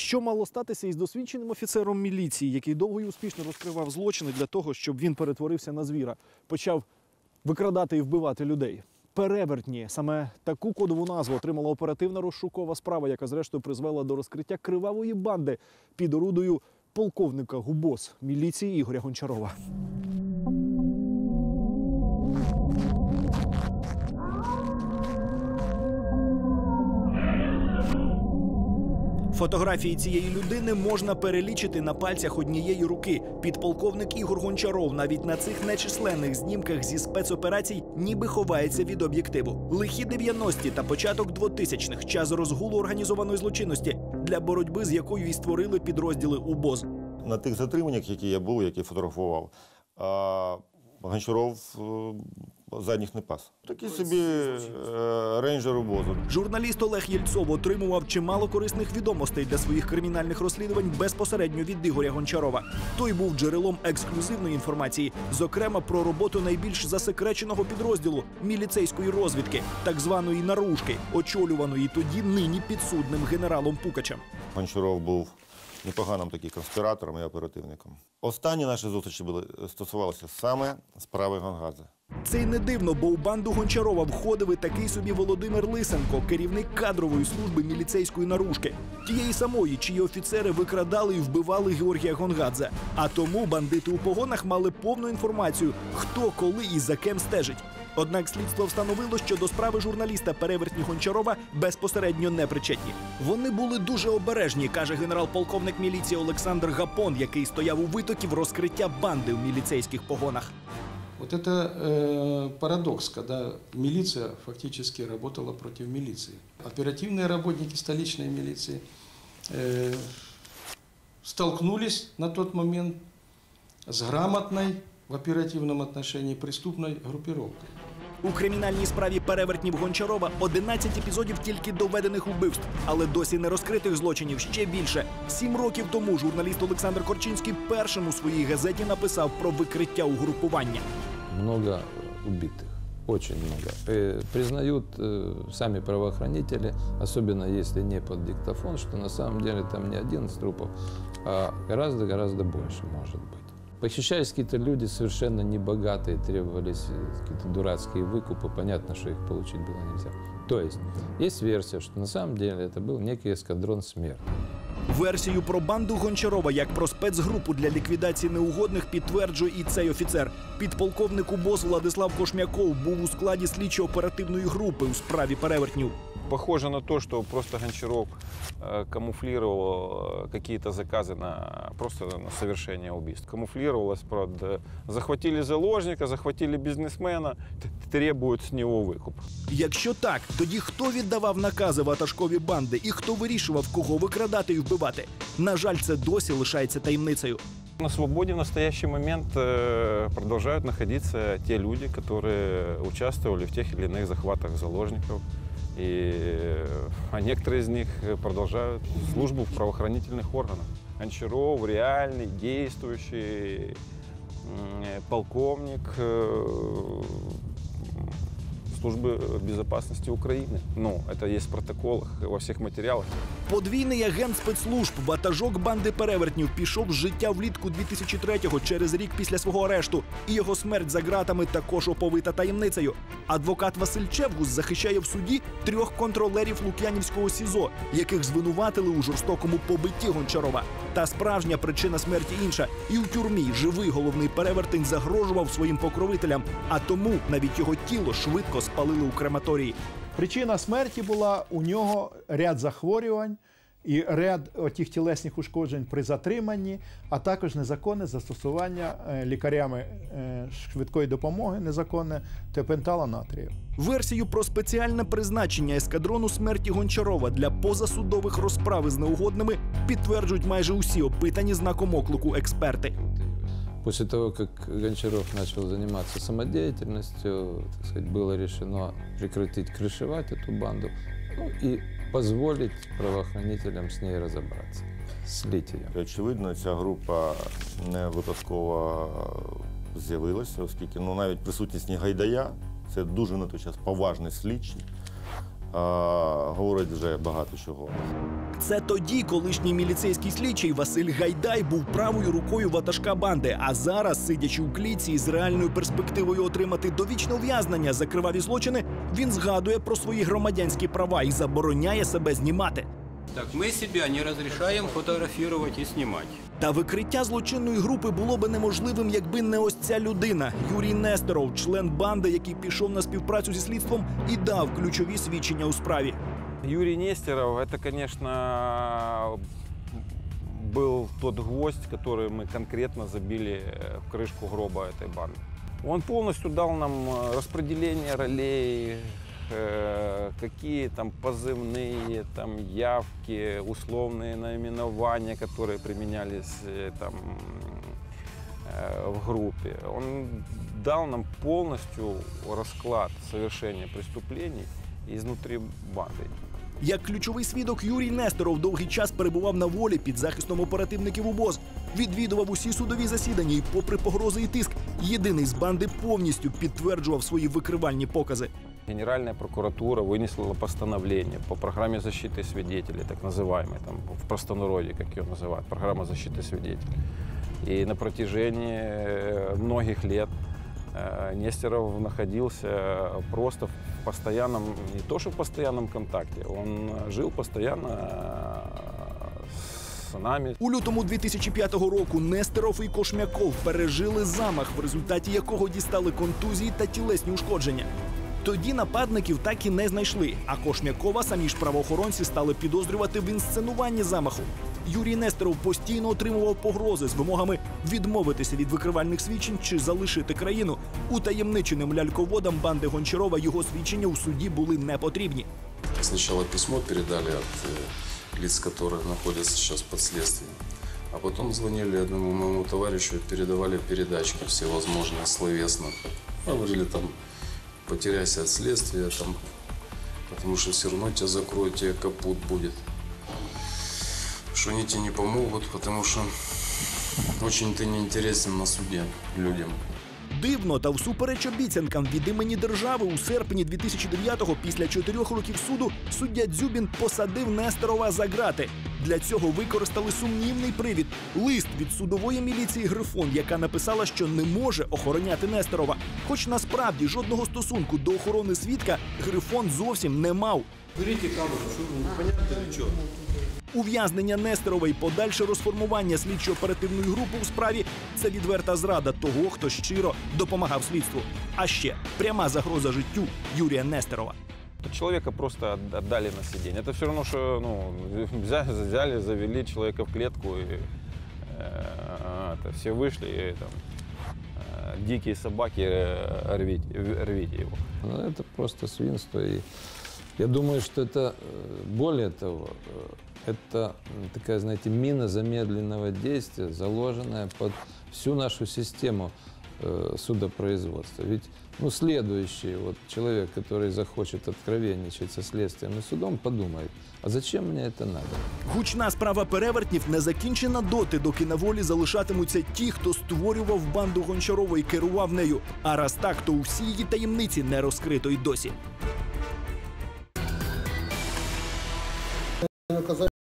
Що мало статися із досвідченим офіцером міліції, який довго і успішно розкривав злочини для того, щоб він перетворився на звіра, почав викрадати і вбивати людей? Перевертні саме таку кодову назву отримала оперативна розшукова справа, яка зрештою призвела до розкриття кривавої банди під орудою полковника ГУБОС міліції Ігоря Гончарова. Фотографії цієї людини можна перелічити на пальцях однієї руки. Підполковник Ігор Гончаров навіть на цих нечисленних знімках зі спецоперацій ніби ховається від об'єктиву. Лихі 90-ті та початок 2000-х – час розгулу організованої злочинності, для боротьби з якою і створили підрозділи УБОЗ. На тих затриманнях, які я був, які фотографував, Гончаров е, задніх не пас. Такий собі е, рейнджер обозу. Журналіст Олег Єльцов отримував чимало корисних відомостей для своїх кримінальних розслідувань безпосередньо від Ігоря Гончарова. Той був джерелом ексклюзивної інформації, зокрема про роботу найбільш засекреченого підрозділу міліцейської розвідки, так званої наружки, очолюваної тоді нині підсудним генералом Пукачем. Гончаров був непоганим таким конспіратором і оперативником. Останні наші зустрічі були стосувалися саме справи Гонгадзе. Це й не дивно, бо у банду Гончарова входив і такий собі Володимир Лисенко, керівник кадрової служби міліцейської наружки, тієї самої, чиї офіцери викрадали і вбивали Георгія Гонгадзе. А тому бандити у погонах мали повну інформацію, хто, коли і за ким стежить. Однак слідство встановило, що до справи журналіста перевертні Гончарова безпосередньо не причетні. Вони були дуже обережні, каже генерал-полковник міліції Олександр Гапон, який стояв у витоків розкриття банди в міліцейських погонах. Вот это э, парадокс, когда милиция фактически работала против милиции. Оперативные работники столичной милиции э, столкнулись на тот момент с грамотной в оперативном отношении преступной группировкой. У кримінальній справі перевертнів Гончарова 11 епізодів тільки доведених убивств, але досі не розкритих злочинів ще більше. Сім років тому журналіст Олександр Корчинський першим у своїй газеті написав про викриття угрупування. много убитых, очень много. Э, признают э, сами правоохранители, особенно если не под диктофон, что на самом деле там не 11 трупов, а гораздо-гораздо больше может быть. Похищались какие-то люди совершенно небогатые, требовались э, какие-то дурацкие выкупы, понятно, что их получить было нельзя. То есть есть версия, что на самом деле это был некий эскадрон смерти. Версію про банду Гончарова як про спецгрупу для ліквідації неугодних підтверджує і цей офіцер. Підполковник УБОЗ Владислав Кошмяков був у складі слідчо-оперативної групи у справі перевертнів. Похоже на то, что просто Гончаров э, камуфлировал э, какие-то заказы на просто на совершение убийств. Камуфлировалось под э, захватили заложника, захватили бизнесмена, т- требуют с него выкуп. Якщо так, тоді хто віддавав накази ватажкові банди і хто вирішував, кого викрадати і вбивати? На жаль, це досі лишається таємницею. На свободе в настоящий момент э, продолжают находиться те люди, которые участвовали в тех или иных захватах заложников. И а некоторые из них продолжают службу в правоохранительных органах. Гончаров реальный, действующий э, полковник э, службы безопасности Украины. Ну, это есть в протоколах, во всех материалах. Подвійний агент спецслужб, ватажок банди перевертнів, пішов з життя влітку 2003-го через рік після свого арешту. І його смерть за ґратами також оповита таємницею. Адвокат Василь Чевгус захищає в суді трьох контролерів Лук'янівського СІЗО, яких звинуватили у жорстокому побитті Гончарова. Та справжня причина смерті інша. І у тюрмі живий головний перевертень загрожував своїм покровителям, а тому навіть його тіло швидко спалили у крематорії. Причина смерті була у нього ряд захворювань і ряд отих тілесних ушкоджень при затриманні, а також незаконне застосування е, лікарями е, швидкої допомоги незаконне тепентала натрію. Версію про спеціальне призначення ескадрону смерті Гончарова для позасудових розправ із неугодними підтверджують майже усі опитані знаком оклику експерти. После того, как Гончаров начал заниматься самодеятельностью, так сказать, было решено прекратить крышевать эту банду ну, и позволить правоохранителям с ней разобраться, слить ее. Очевидно, ця група не випадково з'явилася, оскільки ну, навіть присутність Негайдая, це дуже на той час поважний слідчий, говорить вже багато чого. Це тоді колишній міліцейський слідчий Василь Гайдай був правою рукою ватажка банди. А зараз, сидячи у кліці з реальною перспективою отримати довічне ув'язнення за криваві злочини, він згадує про свої громадянські права і забороняє себе знімати. Так, мы себя не разрешаем фотографировать и снимать. Та викриття злочинної групи було би неможливим, якби не ось ця людина Юрій Несторов, член банди, який пішов на співпрацю зі слідством і дав ключові свідчення у справі. Юрий Нестеров, это, конечно, был тот гвоздь, который мы конкретно забили э, в крышку гроба этой банды. Он полностью дал нам э, распределение ролей, э, какие там позывные, там явки, условные наименования, которые применялись э, там э, в группе. Он дал нам полностью расклад совершения преступлений изнутри банды. Як ключовий свідок Юрій Несторов довгий час перебував на волі під захистом оперативників УБОЗ, відвідував усі судові засідання і, попри погрози і тиск, єдиний з банди повністю підтверджував свої викривальні покази. Генеральная прокуратура вынесла постановление по программе защиты свидетелей, так называемой, там, в простонародье, как ее называют, программа защиты свидетелей. И на протяжении э, многих лет э, Нестеров находился просто в постоянном, не то что в постоянном контакте, он жил постоянно э, с нами, У лютому 2005 року Нестеров і Кошмяков пережили замах, в результаті якого дістали контузії та тілесні ушкодження. Тоді нападників так і не знайшли. А Кошмякова самі ж правоохоронці стали підозрювати в інсценуванні замаху. Юрій Нестеров постійно отримував погрози з вимогами відмовитися від викривальних свідчень чи залишити країну. Утаємниченим ляльководам банди Гончарова його свідчення у суді були не потрібні. Сначала письмо передали от э, лиц, которые находятся сейчас под следствием. А потом звонили одному моему товарищу и передавали передачки всевозможные, словесно. Говорили там, потеряйся от следствия, там, потому что все равно тебя закроют, тебе капут будет. Что они тебе не помогут, потому что очень ты неинтересен на суде людям. Дивно та всупереч обіцянкам від імені держави у серпні 2009-го після чотирьох років суду суддя Дзюбін посадив Несторова за грати. Для цього використали сумнівний привід лист від судової міліції Грифон, яка написала, що не може охороняти Несторова. Хоч насправді жодного стосунку до охорони свідка Грифон зовсім не мав. Ув'язнення Нестерова і подальше розформування слідчо-оперативної групи у справі це відверта зрада того, хто щиро допомагав слідству. А ще пряма загроза життю Юрія Нестерова. Человека просто от- отдали на сиденье. Это все равно, что ну, взяли, завели человека в клетку, и э, это, все вышли, и там, э, дикие собаки, э, рвите, рвите его. Ну, это просто свинство. И я думаю, что это, более того, это такая, знаете, мина замедленного действия, заложенная под всю нашу систему э, судопроизводства. Ведь ну, следующий вот, человек, который захочет откровенничать со следствием и судом, подумает, а зачем мне это надо? Гучна справа перевертнів не закінчена доти, доки на волі залишатимуться ті, хто створював банду Гончарова і керував нею. А раз так, то усі її таємниці не розкрито й досі. наказать